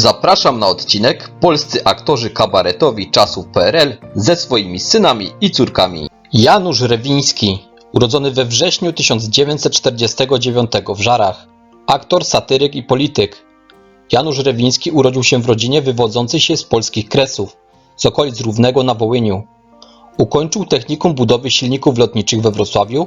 Zapraszam na odcinek Polscy aktorzy kabaretowi czasów PRL ze swoimi synami i córkami. Janusz Rewiński, urodzony we wrześniu 1949 w Żarach, aktor, satyryk i polityk. Janusz Rewiński urodził się w rodzinie wywodzącej się z polskich kresów, z okolic Równego na Wołyniu. Ukończył technikum budowy silników lotniczych we Wrocławiu,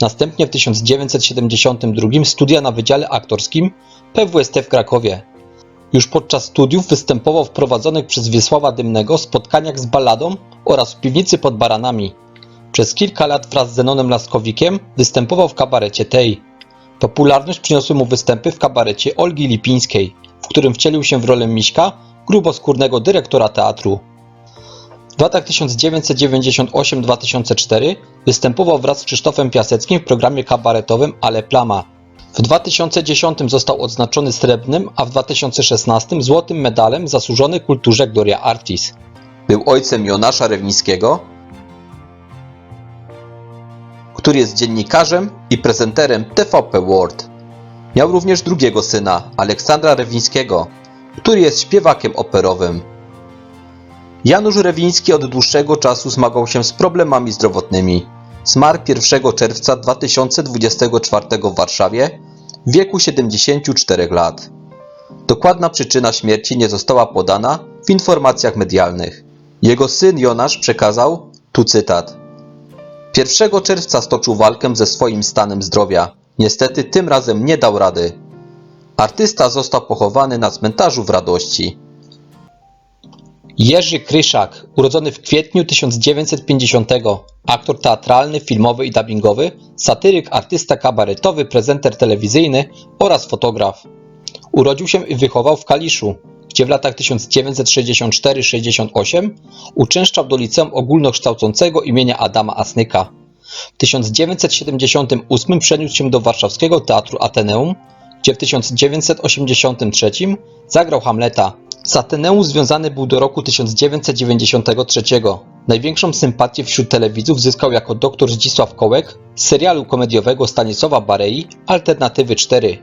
następnie w 1972 studia na Wydziale Aktorskim PWST w Krakowie. Już podczas studiów występował w prowadzonych przez Wiesława Dymnego spotkaniach z balladą oraz w piwnicy pod baranami. Przez kilka lat wraz z Zenonem Laskowikiem występował w kabarecie tej. Popularność przyniosły mu występy w kabarecie Olgi Lipińskiej, w którym wcielił się w rolę Miśka, gruboskórnego dyrektora teatru. W latach 1998-2004 występował wraz z Krzysztofem Piaseckim w programie kabaretowym Ale Plama. W 2010 został odznaczony srebrnym, a w 2016 złotym medalem zasłużony kulturze Gloria Artis. Był ojcem Jonasza Rewińskiego, który jest dziennikarzem i prezenterem TVP World. Miał również drugiego syna, Aleksandra Rewińskiego, który jest śpiewakiem operowym. Janusz Rewiński od dłuższego czasu zmagał się z problemami zdrowotnymi. Zmarł 1 czerwca 2024 w Warszawie w wieku 74 lat. Dokładna przyczyna śmierci nie została podana w informacjach medialnych. Jego syn Jonasz przekazał, tu cytat. 1 czerwca stoczył walkę ze swoim stanem zdrowia. Niestety tym razem nie dał rady. Artysta został pochowany na cmentarzu w Radości. Jerzy Kryszak, urodzony w kwietniu 1950, aktor teatralny, filmowy i dubbingowy, satyryk, artysta kabaretowy, prezenter telewizyjny oraz fotograf. Urodził się i wychował w Kaliszu, gdzie w latach 1964-68 uczęszczał do liceum ogólnokształcącego imienia Adama Asnyka. W 1978 przeniósł się do warszawskiego Teatru Ateneum, gdzie w 1983 zagrał Hamleta. Z Ateneum związany był do roku 1993. Największą sympatię wśród telewidzów zyskał jako dr Zdzisław Kołek z serialu komediowego Stanisława Barei Alternatywy 4.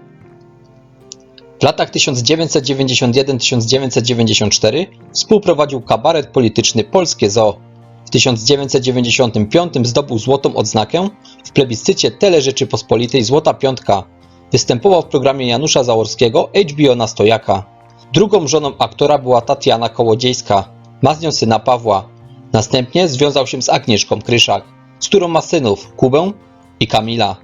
W latach 1991-1994 współprowadził kabaret polityczny Polskie Zoo. W 1995 zdobył złotą odznakę w plebiscycie Tele Rzeczypospolitej Złota Piątka. Występował w programie Janusza Zaorskiego HBO na Stojaka. Drugą żoną aktora była Tatiana Kołodziejska. Ma z nią syna Pawła. Następnie związał się z Agnieszką Kryszak, z którą ma synów Kubę i Kamila.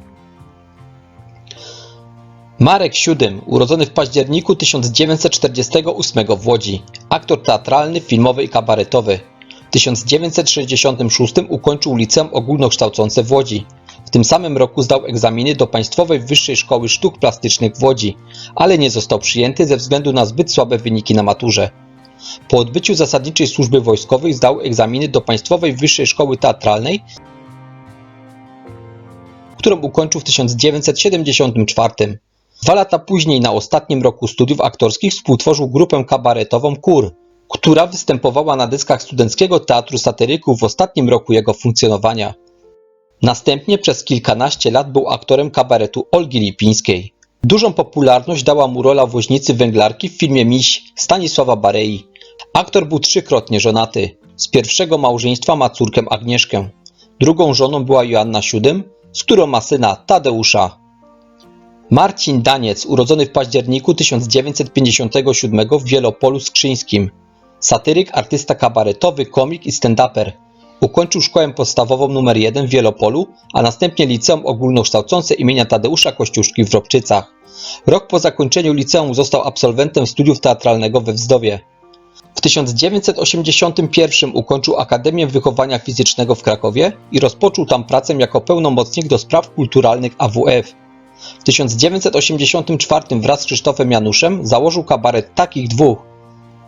Marek Siódym, urodzony w październiku 1948 w Łodzi, aktor teatralny, filmowy i kabaretowy. W 1966 ukończył liceum ogólnokształcące w Łodzi. W tym samym roku zdał egzaminy do Państwowej Wyższej Szkoły Sztuk Plastycznych w Łodzi, ale nie został przyjęty ze względu na zbyt słabe wyniki na maturze. Po odbyciu zasadniczej służby wojskowej zdał egzaminy do Państwowej Wyższej Szkoły Teatralnej, którą ukończył w 1974. Dwa lata później, na ostatnim roku studiów aktorskich, współtworzył grupę kabaretową KUR, która występowała na dyskach Studenckiego Teatru Satyryków w ostatnim roku jego funkcjonowania. Następnie przez kilkanaście lat był aktorem kabaretu Olgi Lipińskiej. Dużą popularność dała mu rola woźnicy węglarki w filmie Miś Stanisława Barei. Aktor był trzykrotnie żonaty. Z pierwszego małżeństwa ma córkę Agnieszkę. Drugą żoną była Joanna Siódym, z którą ma syna Tadeusza. Marcin Daniec, urodzony w październiku 1957 w Wielopolu Skrzyńskim. Satyryk, artysta kabaretowy, komik i stand-uper. Ukończył szkołę podstawową nr 1 w Wielopolu, a następnie liceum ogólnokształcące imienia Tadeusza Kościuszki w Ropczycach. Rok po zakończeniu liceum został absolwentem studiów teatralnego we Wzdowie. W 1981 ukończył Akademię Wychowania Fizycznego w Krakowie i rozpoczął tam pracę jako pełnomocnik do spraw kulturalnych AWF. W 1984 wraz z Krzysztofem Januszem założył kabaret Takich Dwóch.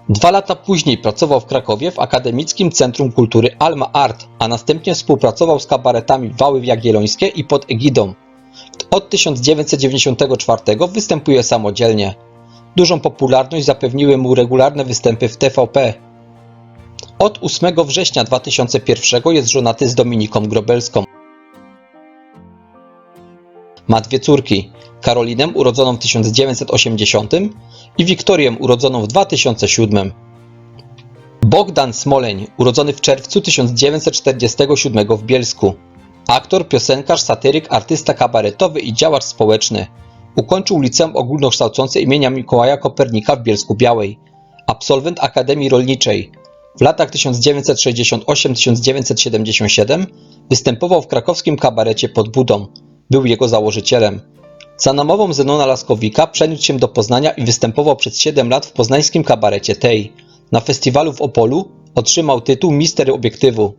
Dwa lata później pracował w Krakowie w Akademickim Centrum Kultury Alma Art, a następnie współpracował z kabaretami Wały Jagiellońskie i pod egidą. Od 1994 występuje samodzielnie. Dużą popularność zapewniły mu regularne występy w TVP. Od 8 września 2001 jest żonaty z Dominiką Grobelską. Ma dwie córki, Karolinę urodzoną w 1980 i Wiktorię urodzoną w 2007. Bogdan Smoleń, urodzony w czerwcu 1947 w Bielsku. Aktor, piosenkarz, satyryk, artysta kabaretowy i działacz społeczny. Ukończył liceum ogólnokształcące imienia Mikołaja Kopernika w Bielsku Białej. Absolwent Akademii Rolniczej. W latach 1968-1977 występował w krakowskim kabarecie pod Budą. Był jego założycielem. Za namową Zenona Laskowika przeniósł się do Poznania i występował przez 7 lat w poznańskim kabarecie Tej. Na festiwalu w Opolu otrzymał tytuł Mister Obiektywu.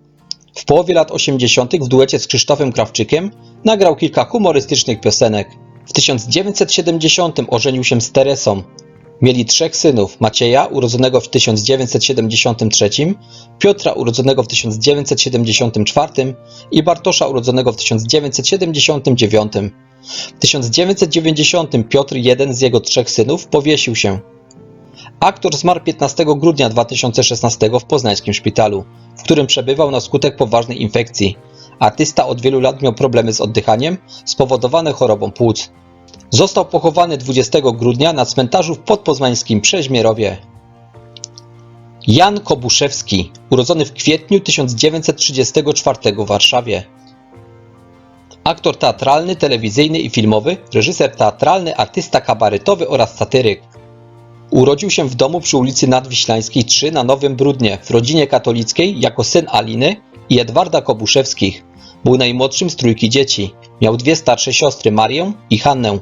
W połowie lat 80. w duecie z Krzysztofem Krawczykiem nagrał kilka humorystycznych piosenek. W 1970 ożenił się z Teresą. Mieli trzech synów: Macieja, urodzonego w 1973, Piotra, urodzonego w 1974 i Bartosza, urodzonego w 1979. W 1990 Piotr, jeden z jego trzech synów, powiesił się. Aktor zmarł 15 grudnia 2016 w poznańskim szpitalu, w którym przebywał na skutek poważnej infekcji. Artysta od wielu lat miał problemy z oddychaniem spowodowane chorobą płuc. Został pochowany 20 grudnia na cmentarzu w podpoznańskim Przeźmierowie. Jan Kobuszewski, urodzony w kwietniu 1934 w Warszawie. Aktor teatralny, telewizyjny i filmowy, reżyser teatralny, artysta kabaretowy oraz satyryk. Urodził się w domu przy ulicy Nadwiślańskiej 3 na Nowym Brudnie w rodzinie katolickiej jako syn Aliny i Edwarda Kobuszewskich. Był najmłodszym z trójki dzieci. Miał dwie starsze siostry, Marię i Hannę.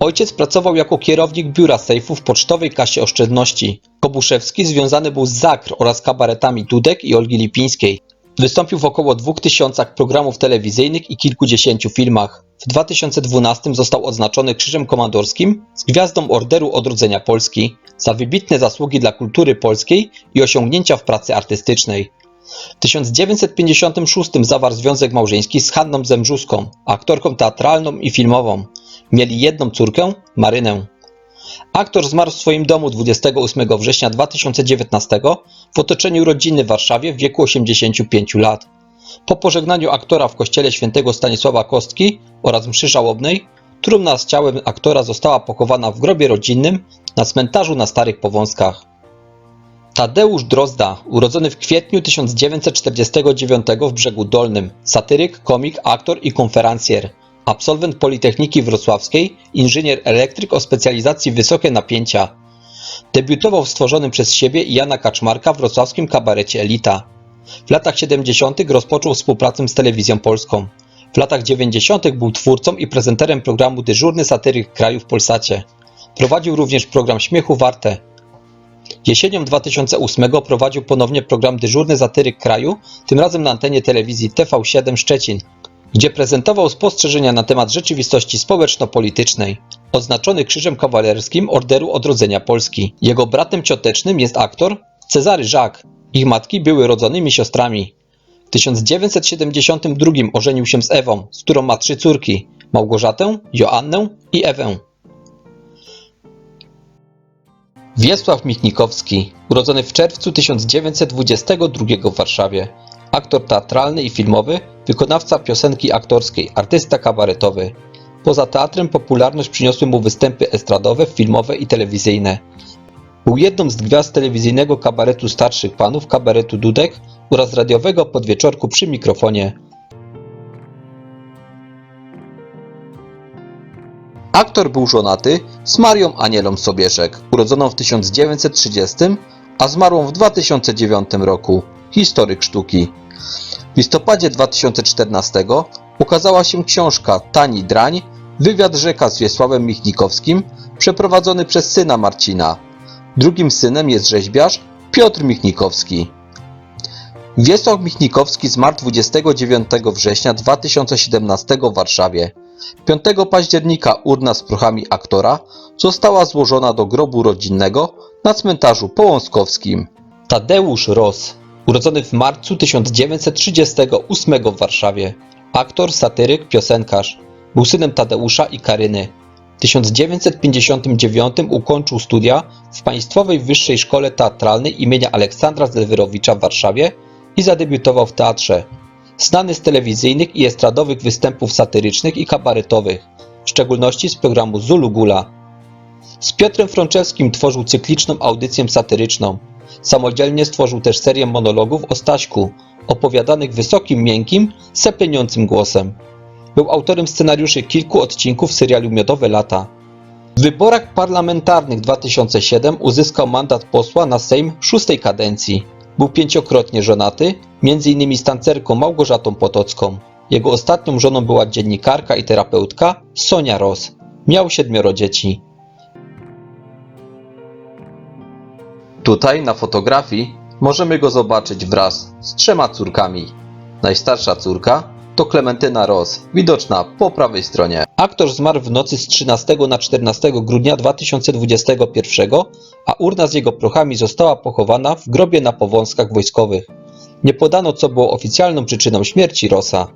Ojciec pracował jako kierownik biura sejfu w Pocztowej Kasie Oszczędności. Kobuszewski związany był z Zakr oraz kabaretami Dudek i Olgi Lipińskiej. Wystąpił w około 2000 programów telewizyjnych i kilkudziesięciu filmach. W 2012 został odznaczony Krzyżem Komandorskim z Gwiazdą Orderu Odrodzenia Polski za wybitne zasługi dla kultury polskiej i osiągnięcia w pracy artystycznej. W 1956 zawarł związek małżeński z Hanną Zemrzuską, aktorką teatralną i filmową. Mieli jedną córkę, Marynę. Aktor zmarł w swoim domu 28 września 2019 w otoczeniu rodziny w Warszawie w wieku 85 lat. Po pożegnaniu aktora w kościele świętego Stanisława Kostki oraz mszy żałobnej, trumna z ciałem aktora została pochowana w grobie rodzinnym na cmentarzu na Starych Powązkach. Tadeusz Drozda, urodzony w kwietniu 1949 w Brzegu Dolnym, satyryk, komik, aktor i konferencjer. Absolwent Politechniki Wrocławskiej, inżynier elektryk o specjalizacji wysokie napięcia. Debiutował w stworzonym przez siebie i Jana Kaczmarka wrocławskim kabarecie Elita. W latach 70. rozpoczął współpracę z telewizją polską. W latach 90. był twórcą i prezenterem programu Dyżurny satyryk kraju w Polsacie. Prowadził również program Śmiechu Warte. Jesienią 2008 prowadził ponownie program Dyżurny satyryk kraju, tym razem na antenie telewizji TV7 Szczecin, gdzie prezentował spostrzeżenia na temat rzeczywistości społeczno-politycznej. Odznaczony Krzyżem Kawalerskim Orderu Odrodzenia Polski. Jego bratem ciotecznym jest aktor Cezary Żak. Ich matki były rodzonymi siostrami. W 1972 ożenił się z Ewą, z którą ma trzy córki: Małgorzatę, Joannę i Ewę. Wiesław Michnikowski, urodzony w czerwcu 1922 w Warszawie. Aktor teatralny i filmowy, wykonawca piosenki aktorskiej, artysta kabaretowy. Poza teatrem popularność przyniosły mu występy estradowe, filmowe i telewizyjne. Był jedną z gwiazd telewizyjnego kabaretu starszych panów, kabaretu Dudek oraz radiowego podwieczorku przy mikrofonie. Aktor był żonaty z Marią Anielą Sobieszek, urodzoną w 1930, a zmarłą w 2009 roku. Historyk sztuki. W listopadzie 2014 ukazała się książka Tani Drań, wywiad rzeka z Wiesławem Michnikowskim, przeprowadzony przez syna Marcina. Drugim synem jest rzeźbiarz Piotr Michnikowski. Wiesław Michnikowski zmarł 29 września 2017 w Warszawie. 5 października urna z prochami aktora została złożona do grobu rodzinnego na cmentarzu połąskowskim. Tadeusz Ros, urodzony w marcu 1938 w Warszawie. Aktor, satyryk, piosenkarz. Był synem Tadeusza i Karyny. W 1959 ukończył studia w Państwowej Wyższej Szkole Teatralnej imienia Aleksandra Zelwerowicza w Warszawie i zadebiutował w teatrze. znany z telewizyjnych i estradowych występów satyrycznych i kabaretowych, w szczególności z programu Zulu Gula. Z Piotrem Frączewskim tworzył cykliczną audycję satyryczną. Samodzielnie stworzył też serię monologów o Staśku, opowiadanych wysokim, miękkim, sepleniącym głosem. Był autorem scenariuszy kilku odcinków serialu Miodowe Lata. W wyborach parlamentarnych 2007 uzyskał mandat posła na Sejm szóstej kadencji. Był pięciokrotnie żonaty, m.in. z tancerką Małgorzatą Potocką. Jego ostatnią żoną była dziennikarka i terapeutka Sonia Ros. Miał siedmioro dzieci. Tutaj na fotografii możemy go zobaczyć wraz z trzema córkami. Najstarsza córka to Klementyna Ross, widoczna po prawej stronie. Aktor zmarł w nocy z 13 na 14 grudnia 2021, a urna z jego prochami została pochowana w grobie na powązkach wojskowych. Nie podano co było oficjalną przyczyną śmierci Rossa.